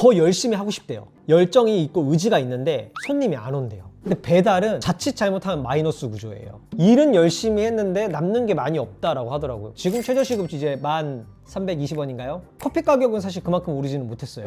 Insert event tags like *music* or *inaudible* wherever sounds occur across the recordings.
더 열심히 하고 싶대요. 열정이 있고 의지가 있는데 손님이 안 온대요. 근데 배달은 자칫 잘못하면 마이너스 구조예요. 일은 열심히 했는데 남는 게 많이 없다라고 하더라고요. 지금 최저시급 이제 만 320원인가요? 커피 가격은 사실 그만큼 오르지는 못했어요.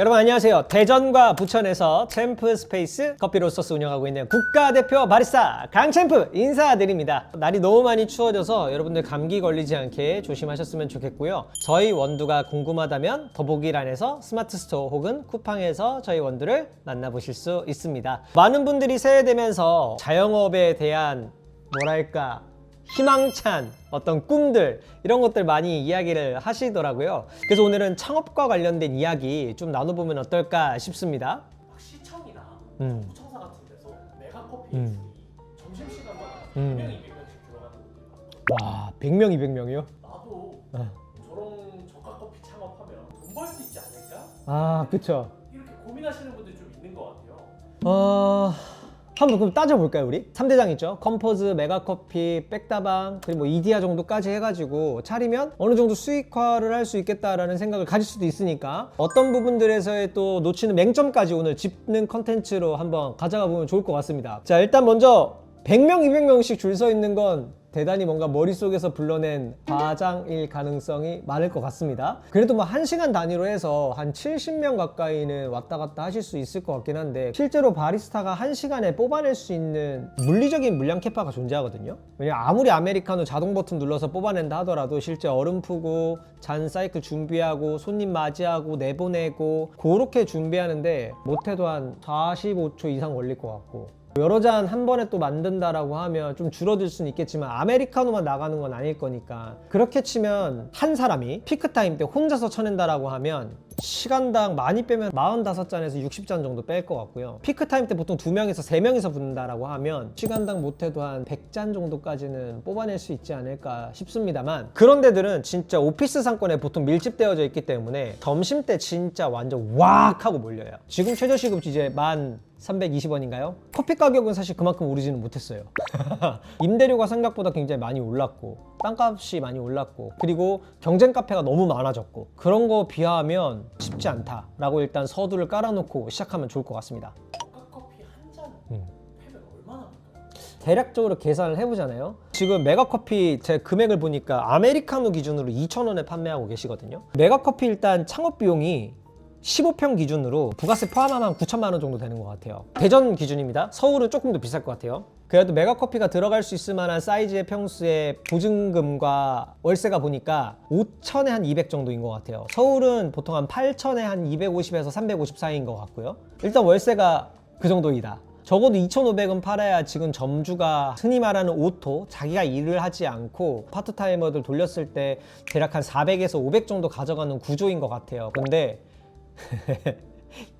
여러분 안녕하세요. 대전과 부천에서 챔프 스페이스 커피 로서스 운영하고 있는 국가대표 바리스타 강챔프 인사드립니다. 날이 너무 많이 추워져서 여러분들 감기 걸리지 않게 조심하셨으면 좋겠고요. 저희 원두가 궁금하다면 더보기란에서 스마트 스토어 혹은 쿠팡에서 저희 원두를 만나보실 수 있습니다. 많은 분들이 새해 되면서 자영업에 대한 뭐랄까 희망찬 어떤 꿈들 이런 것들 많이 이야기를 하시더라고요. 그래서 오늘은 창업과 관련된 이야기 좀 나눠보면 어떨까 싶습니다. 막 시청이나 음. 구청사 같은 데서 메가커피 음. 점심시간마다 음. 100명, 200명씩 들어가는 분들 와 100명 200명이요? 나도 어. 저런 저가커피 창업하면 돈 벌 수 있지 않을까? 아 그쵸. 이렇게 고민하시는 분들이 좀 있는 것 같아요 어... 한번 그럼 따져볼까요 우리? 3대장 있죠 컴포즈, 메가커피, 백다방 그리고 뭐 이디야 정도까지 해가지고 차리면 어느 정도 수익화를 할 수 있겠다라는 생각을 가질 수도 있으니까 어떤 부분들에서의 또 놓치는 맹점까지 오늘 짚는 컨텐츠로 한번 가져가 보면 좋을 것 같습니다 자 일단 먼저 100명, 200명씩 줄 서 있는 건 대단히 뭔가 머릿속에서 불러낸 과장일 가능성이 많을 것 같습니다. 그래도 뭐 1시간 단위로 해서 한 70명 가까이는 왔다 갔다 하실 수 있을 것 같긴 한데 실제로 바리스타가 1시간에 뽑아낼 수 있는 물리적인 물량 캐파가 존재하거든요. 왜냐면 아무리 아메리카노 자동 버튼 눌러서 뽑아낸다 하더라도 실제 얼음 푸고 잔 사이클 준비하고 손님 맞이하고 내보내고 그렇게 준비하는데 못해도 한 45초 이상 걸릴 것 같고 여러 잔 한 번에 또 만든다라고 하면 좀 줄어들 수는 있겠지만 아메리카노만 나가는 건 아닐 거니까. 그렇게 치면 한 사람이 피크타임 때 혼자서 쳐낸다라고 하면 시간당 많이 빼면 45잔에서 60잔 정도 뺄 것 같고요 피크 타임 때 보통 2명에서 3명이서 붓는다라고 하면 시간당 못해도 한 100잔 정도까지는 뽑아낼 수 있지 않을까 싶습니다만 그런 데들은 진짜 오피스 상권에 보통 밀집되어져 있기 때문에 점심 때 진짜 완전 왁 하고 몰려요 지금 최저시급 이제 만 320원인가요? 커피 가격은 사실 그만큼 오르지는 못했어요. *laughs* 임대료가 생각보다 굉장히 많이 올랐고 땅값이 많이 올랐고 그리고 경쟁 카페가 너무 많아졌고 그런 거 비하하면 쉽지 않다라고 일단 서두를 깔아놓고 시작하면 좋을 것 같습니다. 저가커피 한 잔 음. 패면 얼마나 할까요? 대략적으로 계산을 해보잖아요. 지금 메가커피 제 금액을 보니까 아메리카노 기준으로 2,000원에 판매하고 계시거든요. 메가커피 일단 창업 비용이 15평 기준으로 부가세 포함하면 9천만 원 정도 되는 것 같아요. 대전 기준입니다. 서울은 조금 더 비쌀 것 같아요. 그래도 메가커피가 들어갈 수 있을 만한 사이즈의 평수의 보증금과 월세가 보니까 5천에 한 200 정도인 것 같아요. 서울은 보통 한 8천에 한 250에서 350 사이인 것 같고요. 일단 월세가 그 정도이다. 적어도 2,500은 팔아야 지금 점주가 흔히 말하는 오토 자기가 일을 하지 않고 파트타이머들 돌렸을 때 대략 한 400에서 500 정도 가져가는 구조인 것 같아요. 근데 *laughs*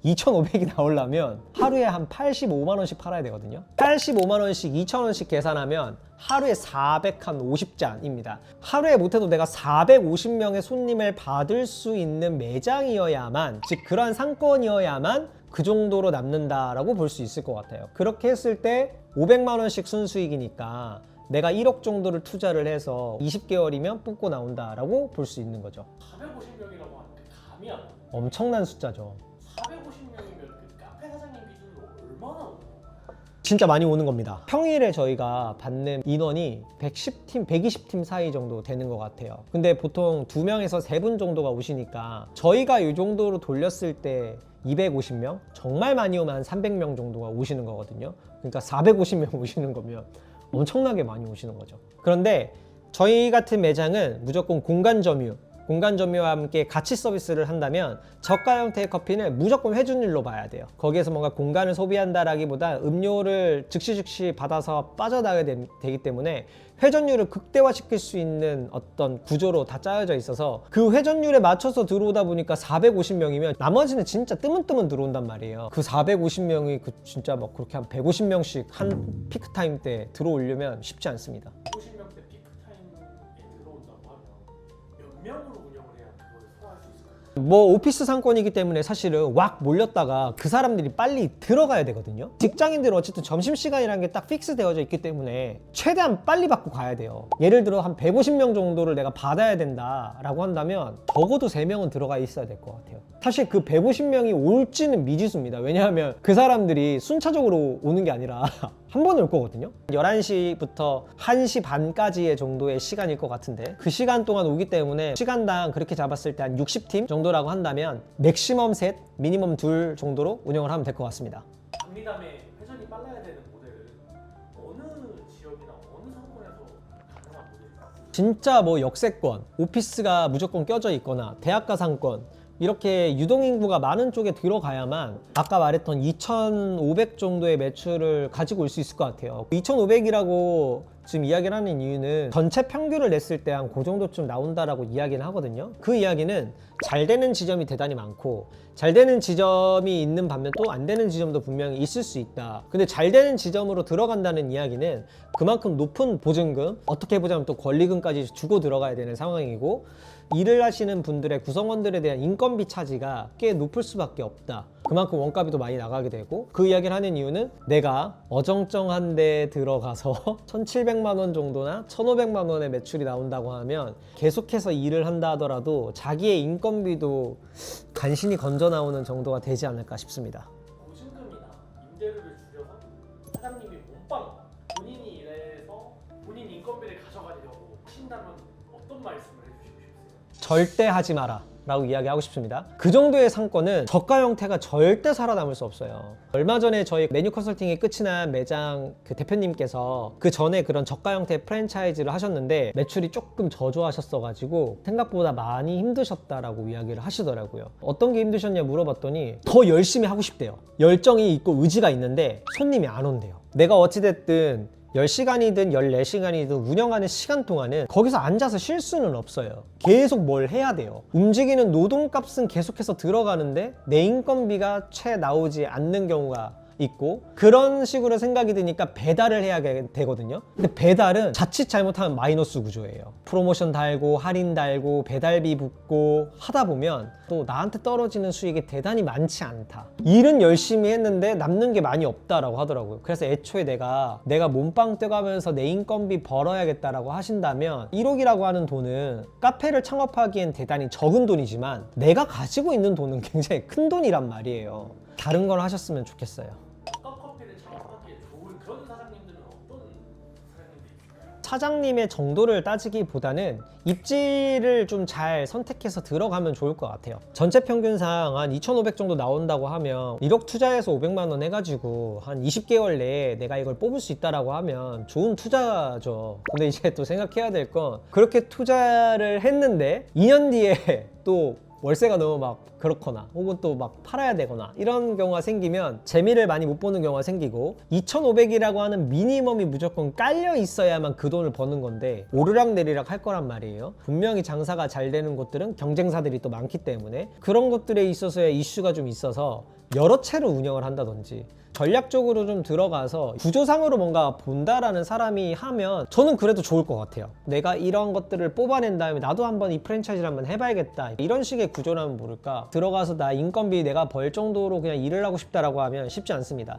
2,500이 나오려면 하루에 한 85만 원씩 팔아야 되거든요. 85만 원씩 2천 원씩 계산하면 하루에 450잔입니다. 하루에 못해도 내가 450명의 손님을 받을 수 있는 매장이어야만, 즉 그러한 상권이어야만 그 정도로 남는다라고 볼 수 있을 것 같아요. 그렇게 했을 때 500만 원씩 순수익이니까 내가 1억 정도를 투자를 해서 20개월이면 뽑고 나온다라고 볼 수 있는 거죠. 450명이라고 와요 엄청난 숫자죠. 450명이면 그 카페 사장님 기준으로 얼마나 오나요? 진짜 많이 오는 겁니다. 평일에 저희가 받는 인원이 110팀, 120팀 사이 정도 되는 것 같아요. 근데 보통 2명에서 3분 정도가 오시니까 저희가 이 정도로 돌렸을 때 250명? 정말 많이 오면 한 300명 정도가 오시는 거거든요. 그러니까 450명 오시는 거면 엄청나게 많이 오시는 거죠. 그런데 저희 같은 매장은 무조건 공간 점유, 공간 점유와 함께 같이 서비스를 한다면 저가 형태의 커피는 무조건 회전율로 봐야 돼요. 거기에서 뭔가 공간을 소비한다라기보다 음료를 즉시 즉시 받아서 빠져나가야 되, 기 때문에 회전율을 극대화시킬 수 있는 어떤 구조로 다 짜여져 있어서 그 회전율에 맞춰서 들어오다 보니까 450명이면 나머지는 진짜 뜨문뜨문 들어온단 말이에요. 그 450명이 그 진짜 막 그렇게 한 150명씩 한 피크 타임 때 들어오려면 쉽지 않습니다. 50명 명으로 운영을 해야 그걸 소화할 수 있을까요? 뭐 오피스 상권이기 때문에 사실은 왁 몰렸다가 그 사람들이 빨리 들어가야 되거든요. 직장인들은 어쨌든 점심시간이라는 게 딱 픽스 되어져 있기 때문에 최대한 빨리 받고 가야 돼요. 예를 들어 한 150명 정도를 내가 받아야 된다 라고 한다면 적어도 3명은 들어가 있어야 될 것 같아요. 사실 그 150명이 올지는 미지수입니다. 왜냐하면 그 사람들이 순차적으로 오는 게 아니라 *laughs* 한 번에 올 거거든요. 11시부터 1시 반까지의 정도의 시간일 것 같은데 그 시간 동안 오기 때문에 시간당 그렇게 잡았을 때 한 60팀 정도라고 한다면 맥시멈 셋, 미니멈 둘 정도로 운영을 하면 될 것 같습니다. 박리담의 회전이 빨라야 되는 모델은 어느 지역이나 어느 상권에서 가능한 모델일까요? 진짜 뭐 역세권, 오피스가 무조건 껴져 있거나 대학가 상권 이렇게 유동인구가 많은 쪽에 들어가야만 아까 말했던 2,500 정도의 매출을 가지고 올 수 있을 것 같아요. 2,500이라고 지금 이야기를 하는 이유는 전체 평균을 냈을 때 한 그 정도쯤 나온다라고 이야기는 하거든요. 그 이야기는 잘 되는 지점이 대단히 많고 잘 되는 지점이 있는 반면 또 안 되는 지점도 분명히 있을 수 있다. 근데 잘 되는 지점으로 들어간다는 이야기는 그만큼 높은 보증금, 어떻게 보자면 또 권리금까지 주고 들어가야 되는 상황이고 일을 하시는 분들의 구성원들에 대한 인건비 차지가 꽤 높을 수밖에 없다. 그만큼 원가비도 많이 나가게 되고 그 이야기를 하는 이유는 내가 어정쩡한 데 들어가서 *laughs* 1,700만 원 정도나 1,500만 원의 매출이 나온다고 하면 계속해서 일을 한다 하더라도 자기의 인건비도 간신히 건져 나오는 정도가 되지 않을까 싶습니다. 보증금이나 임대료를 줄여서 사장님이 몸빵 본인이 일해서 본인 인건비를 가져가려고 하신다면 어떤 말씀을? 절대 하지 마라. 라고 이야기하고 싶습니다. 그 정도의 상권은 저가 형태가 절대 살아남을 수 없어요. 얼마 전에 저희 메뉴 컨설팅이 끝이 난 매장 그 대표님께서 그 전에 그런 저가 형태의 프랜차이즈를 하셨는데 매출이 조금 저조하셨어 가지고 생각보다 많이 힘드셨다라고 이야기를 하시더라고요. 어떤 게 힘드셨냐 물어봤더니 더 열심히 하고 싶대요. 열정이 있고 의지가 있는데 손님이 안 온대요. 내가 어찌됐든 10시간이든 14시간이든 운영하는 시간 동안은 거기서 앉아서 쉴 수는 없어요. 계속 뭘 해야 돼요. 움직이는 노동값은 계속해서 들어가는데 내 인건비가 채 나오지 않는 경우가 있고 그런 식으로 생각이 드니까 배달을 해야 되거든요. 근데 배달은 자칫 잘못하면 마이너스 구조예요. 프로모션 달고 할인 달고 배달비 붙고 하다 보면 또 나한테 떨어지는 수익이 대단히 많지 않다. 일은 열심히 했는데 남는 게 많이 없다라고 하더라고요. 그래서 애초에 내가 내가 몸빵 뛰어가면서 내 인건비 벌어야겠다라고 하신다면 1억이라고 하는 돈은 카페를 창업하기엔 대단히 적은 돈이지만 내가 가지고 있는 돈은 *laughs* 굉장히 큰 돈이란 말이에요. 다른 걸 하셨으면 좋겠어요. 사장님의 정도를 따지기보다는 입지를 좀 잘 선택해서 들어가면 좋을 것 같아요. 전체 평균상 한 2,500 정도 나온다고 하면 1억 투자해서 500만 원 해가지고 한 20개월 내에 내가 이걸 뽑을 수 있다라고 하면 좋은 투자죠. 근데 이제 또 생각해야 될 건 그렇게 투자를 했는데 2년 뒤에 *laughs* 또 월세가 너무 막 그렇거나 혹은 또 막 팔아야 되거나 이런 경우가 생기면 재미를 많이 못 보는 경우가 생기고 2,500이라고 하는 미니멈이 무조건 깔려 있어야만 그 돈을 버는 건데 오르락 내리락 할 거란 말이에요. 분명히 장사가 잘 되는 곳들은 경쟁사들이 또 많기 때문에 그런 것들에 있어서의 이슈가 좀 있어서 여러 채로 운영을 한다든지 전략적으로 좀 들어가서 구조상으로 뭔가 본다라는 사람이 하면 저는 그래도 좋을 것 같아요. 내가 이런 것들을 뽑아낸 다음에 나도 한번 이 프랜차이즈를 한번 해봐야겠다. 이런 식의 구조라면 모를까. 들어가서 나 인건비 내가 벌 정도로 그냥 일을 하고 싶다라고 하면 쉽지 않습니다.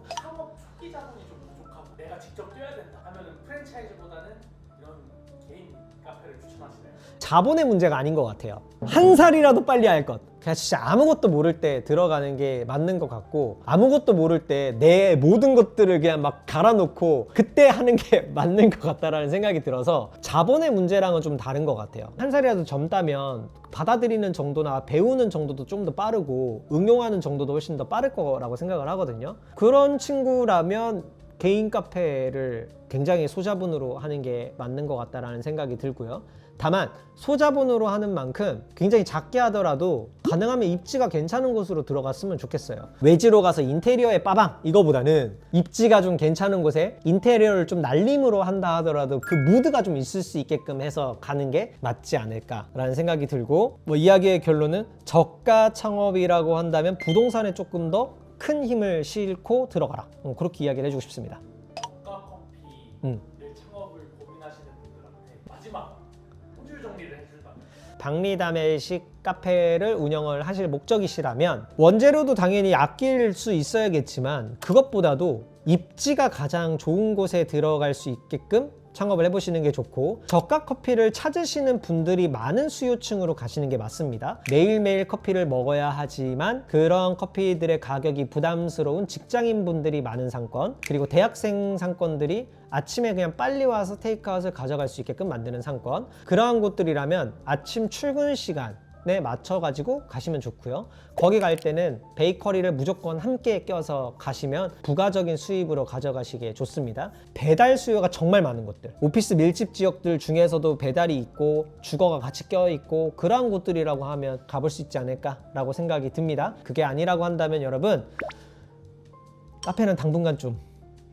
자본의 문제가 아닌 것 같아요. 한 살이라도 빨리 할 것. 그냥 진짜 아무것도 모를 때 들어가는 게 맞는 것 같고 아무것도 모를 때 내 모든 것들을 그냥 막 갈아놓고 그때 하는 게 *laughs* 맞는 것 같다라는 생각이 들어서 자본의 문제랑은 좀 다른 것 같아요. 한 살이라도 젊다면 받아들이는 정도나 배우는 정도도 좀 더 빠르고 응용하는 정도도 훨씬 더 빠를 거라고 생각을 하거든요. 그런 친구라면 개인 카페를 굉장히 소자본으로 하는 게 맞는 것 같다라는 생각이 들고요. 다만 소자본으로 하는 만큼 굉장히 작게 하더라도 가능하면 입지가 괜찮은 곳으로 들어갔으면 좋겠어요. 외지로 가서 인테리어에 빠방 이거보다는 입지가 좀 괜찮은 곳에 인테리어를 좀 날림으로 한다 하더라도 그 무드가 좀 있을 수 있게끔 해서 가는 게 맞지 않을까라는 생각이 들고 뭐 이야기의 결론은 저가 창업이라고 한다면 부동산에 조금 더 큰 힘을 싣고 들어가라. 음, 그렇게 이야기를 해주고 싶습니다. 저가 음. 박리담회식 카페를 운영을 하실 목적이시라면 원재료도 당연히 아낄 수 있어야겠지만 그것보다도 입지가 가장 좋은 곳에 들어갈 수 있게끔 창업을 해보시는 게 좋고 저가 커피를 찾으시는 분들이 많은 수요층으로 가시는 게 맞습니다. 매일매일 커피를 먹어야 하지만 그런 커피들의 가격이 부담스러운 직장인 분들이 많은 상권 그리고 대학생 상권들이 아침에 그냥 빨리 와서 테이크아웃을 가져갈 수 있게끔 만드는 상권 그러한 곳들이라면 아침 출근 시간 에 맞춰가지고 가시면 좋고요. 거기 갈 때는 베이커리를 무조건 함께 껴서 가시면 부가적인 수입으로 가져가시기에 좋습니다. 배달 수요가 정말 많은 곳들, 오피스 밀집 지역들 중에서도 배달이 있고 주거가 같이 껴 있고 그러한 곳들이라고 하면 가볼 수 있지 않을까라고 생각이 듭니다. 그게 아니라고 한다면 여러분 카페는 당분간 좀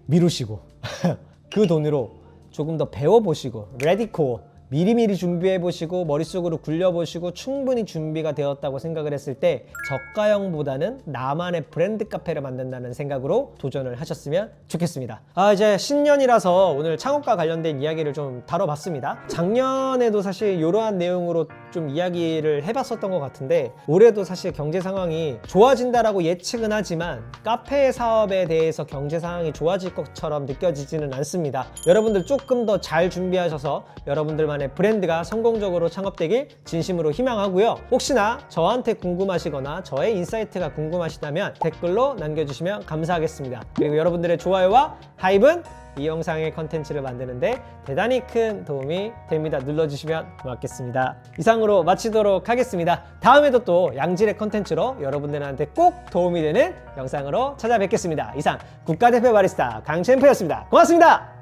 미루시고 *laughs* 그 돈으로 조금 더 배워보시고 레디코어 미리미리 준비해 보시고 머릿속으로 굴려 보시고 충분히 준비가 되었다고 생각을 했을 때 저가형보다는 나만의 브랜드 카페를 만든다는 생각으로 도전을 하셨으면 좋겠습니다 아 이제 신년이라서 오늘 창업과 관련된 이야기를 좀 다뤄봤습니다 작년에도 사실 이러한 내용으로 좀 이야기를 해봤었던 것 같은데 올해도 사실 경제 상황이 좋아진다라고 예측은 하지만 카페 사업에 대해서 경제 상황이 좋아질 것처럼 느껴지지는 않습니다. 여러분들 조금 더 잘 준비하셔서 여러분들만 의 브랜드가 성공적으로 창업되길 진심으로 희망하고요. 혹시나 저한테 궁금하시거나 저의 인사이트가 궁금하시다면 댓글로 남겨주시면 감사하겠습니다. 그리고 여러분들의 좋아요와 하입은 이 영상의 컨텐츠를 만드는데 대단히 큰 도움이 됩니다. 눌러주시면 고맙겠습니다. 이상으로 마치도록 하겠습니다. 다음에도 또 양질의 컨텐츠로 여러분들한테 꼭 도움이 되는 영상으로 찾아뵙겠습니다. 이상 국가대표 바리스타 강챔프였습니다. 고맙습니다.